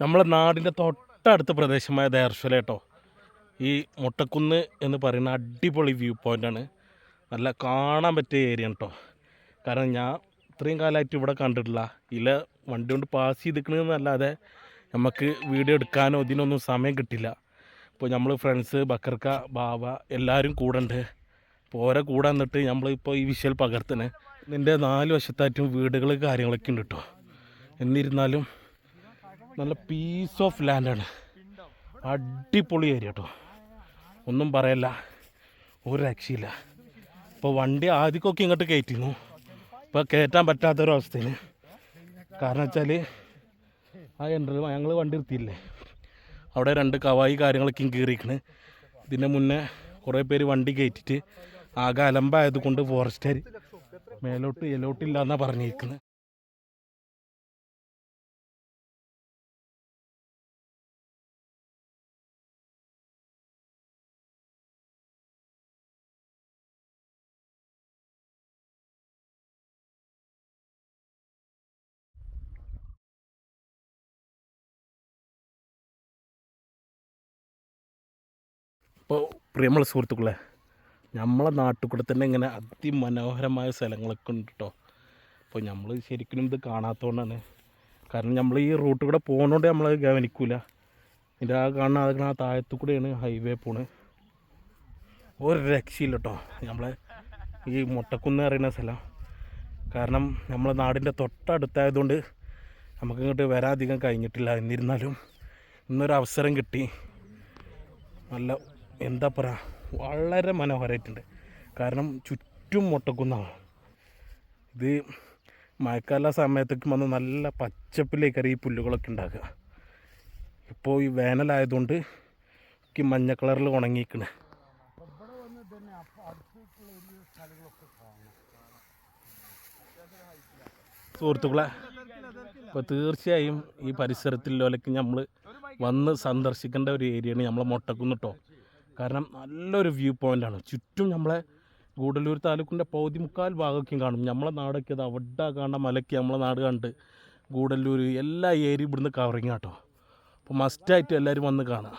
നമ്മളെ നാടിന്റെ തൊട്ടടുത്ത പ്രദേശമായ ദേർശ്വല കേട്ടോ. ഈ മുട്ടക്കുന്ന് എന്ന് പറയുന്ന അടിപൊളി വ്യൂ പോയിന്റാണ് നല്ല കാണാൻ പറ്റിയ ഏരിയ കേട്ടോ കാരണം ഞാൻ ഇത്രയും കാലമായിട്ട് ഇവിടെ കണ്ടിട്ടില്ല. ഇല്ല വണ്ടി കൊണ്ട് പാസ് ചെയ്തിക്കണമെന്നല്ലാതെ നമുക്ക് വീഡിയോ എടുക്കാനോ ഇതിനൊന്നും സമയം കിട്ടില്ല. ഇപ്പോൾ നമ്മൾ ഫ്രണ്ട്സ് ബക്കർക്ക ബാവ എല്ലാവരും കൂടെ ഉണ്ട് അപ്പോൾ ഓരോ കൂടെ നിന്നിട്ട് നമ്മളിപ്പോൾ ഈ വിഷ്വൽ പകർത്തണേ. ഇതിന്റെ നാല് വശത്തായിട്ടും വീടുകൾ കാര്യങ്ങളൊക്കെ ഉണ്ട് കേട്ടോ എന്നിരുന്നാലും നല്ല പീസ് ഓഫ് ലാൻഡാണ് അടിപൊളി ഏരിയ കേട്ടോ ഒന്നും പറയല്ല. ഒരു രക്ഷയില്ല. ഇപ്പോൾ വണ്ടി ആദ്യമൊക്കെ ഇങ്ങോട്ട് കയറ്റിയിരുന്നു ഇപ്പോൾ കയറ്റാൻ പറ്റാത്തൊരവസ്ഥയിൽ കാരണം വെച്ചാൽ ആ എൻട്രി ഞങ്ങൾ വണ്ടി നിർത്തിയില്ലേ? അവിടെ രണ്ട് കവായി കാര്യങ്ങളൊക്കെ കീറിയിക്കണ്. ഇതിന്റെ മുന്നേ കുറേ പേര് വണ്ടി കയറ്റിയിട്ട് ആകെ അലമ്പായത് കൊണ്ട് ഫോറസ്റ്റുകാർ മേലോട്ട് എലോട്ടില്ല എന്നാണ് പറഞ്ഞിരിക്കുന്നത്. ഇപ്പോൾ പ്രിയമുള്ള സുഹൃത്തുക്കളെ നമ്മളെ നാട്ടിൽ കൂടെ തന്നെ ഇങ്ങനെ അതിമനോഹരമായ സ്ഥലങ്ങളൊക്കെ ഉണ്ട് കേട്ടോ അപ്പോൾ നമ്മൾ ശരിക്കും ഇത് കാണാത്തതുകൊണ്ടാണ് കാരണം നമ്മൾ ഈ റൂട്ട് കൂടെ പോകുന്നതുകൊണ്ട് നമ്മൾ ഗവനിക്കൂല. ഇതിന്റെ ആ കാണുന്ന അത് ആ താഴത്തു കൂടെയാണ് ഹൈവേ പോണ്. ഒരു രക്ഷയില്ല കേട്ടോ നമ്മളെ ഈ മുട്ടക്കുന്ന് അറിയുന്ന സ്ഥലം. കാരണം നമ്മളെ നാടിന്റെ തൊട്ടടുത്തായതുകൊണ്ട് നമുക്ക് ഇങ്ങോട്ട് വരാധികം കഴിഞ്ഞിട്ടില്ല. എന്നിരുന്നാലും ഇന്നൊരു അവസരം കിട്ടി. നല്ല എന്താ പറയുക വളരെ മനോഹരമായിട്ടുണ്ട് കാരണം ചുറ്റും മുട്ടക്കുന്നാണ്. ഇത് മഴക്കാല സമയത്തേക്ക് വന്ന് നല്ല പച്ചപ്പിലേക്കാണ് ഈ പുല്ലുകളൊക്കെ ഉണ്ടാക്കുക. ഇപ്പോൾ ഈ വേനലായതുകൊണ്ട് എനിക്ക് മഞ്ഞ കളറിൽ ഉണങ്ങിയിരിക്കണേ. സുഹൃത്തുക്കളെ ഇപ്പോൾ തീർച്ചയായും ഈ പരിസരത്തിലോലൊക്കെ നമ്മൾ വന്ന് സന്ദർശിക്കേണ്ട ഒരു ഏരിയയാണ് നമ്മളെ മുട്ടക്കുന്നിട്ടോ കാരണം നല്ലൊരു വ്യൂ പോയിന്റാണ് ചുറ്റും നമ്മളെ ഗൂഡല്ലൂർ താലൂക്കിന്റെ പൗതി മുക്കാൽ ഭാഗമൊക്കെയും കാണും. നമ്മളെ നാടൊക്കെ അത് അവിടെ കാണുന്ന മലയ്ക്ക് നമ്മളെ നാട് കണ്ട് ഗൂഡല്ലൂർ എല്ലാ ഏരിയയും ഇവിടുന്ന് കവറിങ് കേട്ടോ അപ്പോൾ മസ്റ്റായിട്ട് എല്ലാവരും വന്ന് കാണാം.